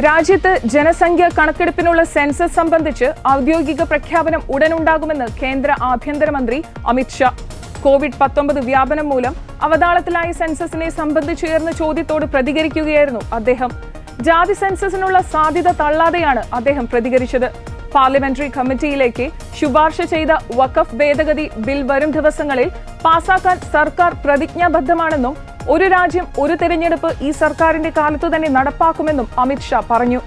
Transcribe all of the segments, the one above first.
രാജ്യത്ത് ജനസംഖ്യ കണക്കെടുപ്പിനുള്ള സെൻസസ് സംബന്ധിച്ച് ഔദ്യോഗിക പ്രഖ്യാപനം ഉടനുണ്ടാകുമെന്ന് കേന്ദ്ര ആഭ്യന്തരമന്ത്രി അമിത്ഷാ കോവിഡ് പത്തൊമ്പത് വ്യാപനം മൂലം അവതാളത്തിലായ സെൻസസിനെ സംബന്ധിച്ചുയർന്ന ചോദ്യത്തോട് പ്രതികരിക്കുകയായിരുന്നു അദ്ദേഹം. ജാതി സെൻസസിനുള്ള സാധ്യത തള്ളാതെയാണ് അദ്ദേഹം പ്രതികരിച്ചത്. പാർലമെന്ററി കമ്മിറ്റിയിലേക്ക് ശുപാർശ ചെയ്ത വഖഫ് ഭേദഗതി ബിൽ വരും ദിവസങ്ങളിൽ പാസാക്കാൻ സർക്കാർ പ്രതിജ്ഞാബദ്ധമാണെന്നും ഒരു രാജ്യം ഒരു തെരഞ്ഞെടുപ്പ് ഈ സർക്കാരിന്റെ കാലത്തു തന്നെ നടപ്പാക്കുമെന്നും അമിത്ഷാ പറഞ്ഞു.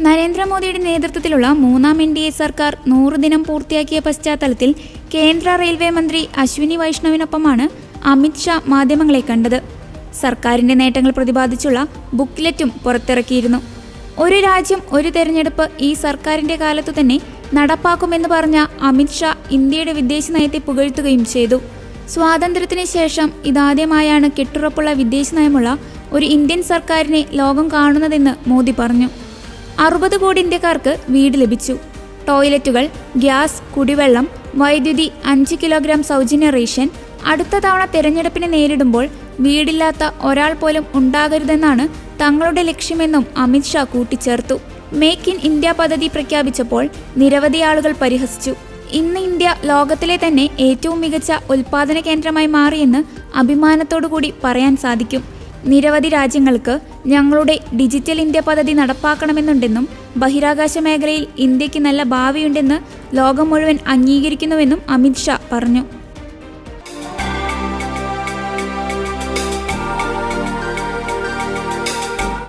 നരേന്ദ്രമോദിയുടെ നേതൃത്വത്തിലുള്ള മൂന്നാം എൻ ഡി എ സർക്കാർ നൂറ് ദിനം പൂർത്തിയാക്കിയ പശ്ചാത്തലത്തിൽ കേന്ദ്ര റെയിൽവേ മന്ത്രി അശ്വിനി വൈഷ്ണവിനൊപ്പമാണ് അമിത്ഷാ മാധ്യമങ്ങളെ കണ്ടത്. സർക്കാരിന്റെ നേട്ടങ്ങൾ പ്രതിപാദിച്ചുള്ള ബുക്ക്ലെറ്റും പുറത്തിറക്കിയിരുന്നു. ഒരു രാജ്യം ഒരു തെരഞ്ഞെടുപ്പ് ഈ സർക്കാരിന്റെ കാലത്തു തന്നെ നടപ്പാക്കുമെന്ന് പറഞ്ഞ അമിത്ഷാ ഇന്ത്യയുടെ വിദേശ നയത്തെ പുകഴ്ത്തുകയും ചെയ്തു. സ്വാതന്ത്ര്യത്തിന് ശേഷം ഇതാദ്യമായാണ് കെട്ടുറപ്പുള്ള വിദേശ നയമുള്ള ഒരു ഇന്ത്യൻ സർക്കാരിനെ ലോകം കാണുന്നതെന്ന് മോദി പറഞ്ഞു. അറുപത് കോടി ഇന്ത്യക്കാർക്ക് വീട് ലഭിച്ചു. ടോയ്ലറ്റുകൾ ഗ്യാസ് കുടിവെള്ളം വൈദ്യുതി അഞ്ച് കിലോഗ്രാം സൗജന്യ റേഷൻ അടുത്ത തവണ തെരഞ്ഞെടുപ്പിനെ നേരിടുമ്പോൾ വീടില്ലാത്ത ഒരാൾ പോലും ഉണ്ടാകരുതെന്നാണ് തങ്ങളുടെ ലക്ഷ്യമെന്നും അമിത്ഷാ കൂട്ടിച്ചേർത്തു. മേക്ക് ഇൻ ഇന്ത്യ പദ്ധതി പ്രഖ്യാപിച്ചപ്പോൾ നിരവധി ആളുകൾ പരിഹസിച്ചു. ഇന്ന് ഇന്ത്യ ലോകത്തിലെ തന്നെ ഏറ്റവും മികച്ച ഉൽപാദന കേന്ദ്രമായി മാറിയെന്ന് അഭിമാനത്തോടു കൂടി പറയാൻ സാധിക്കും. നിരവധി രാജ്യങ്ങൾക്ക് ഞങ്ങളുടെ ഡിജിറ്റൽ ഇന്ത്യ പദ്ധതി നടപ്പാക്കണമെന്നുണ്ടെന്നും ബഹിരാകാശ മേഖലയിൽ ഇന്ത്യയ്ക്ക് നല്ല ഭാവിയുണ്ടെന്ന് ലോകം മുഴുവൻ അംഗീകരിക്കുന്നുവെന്നും അമിത് ഷാ പറഞ്ഞു.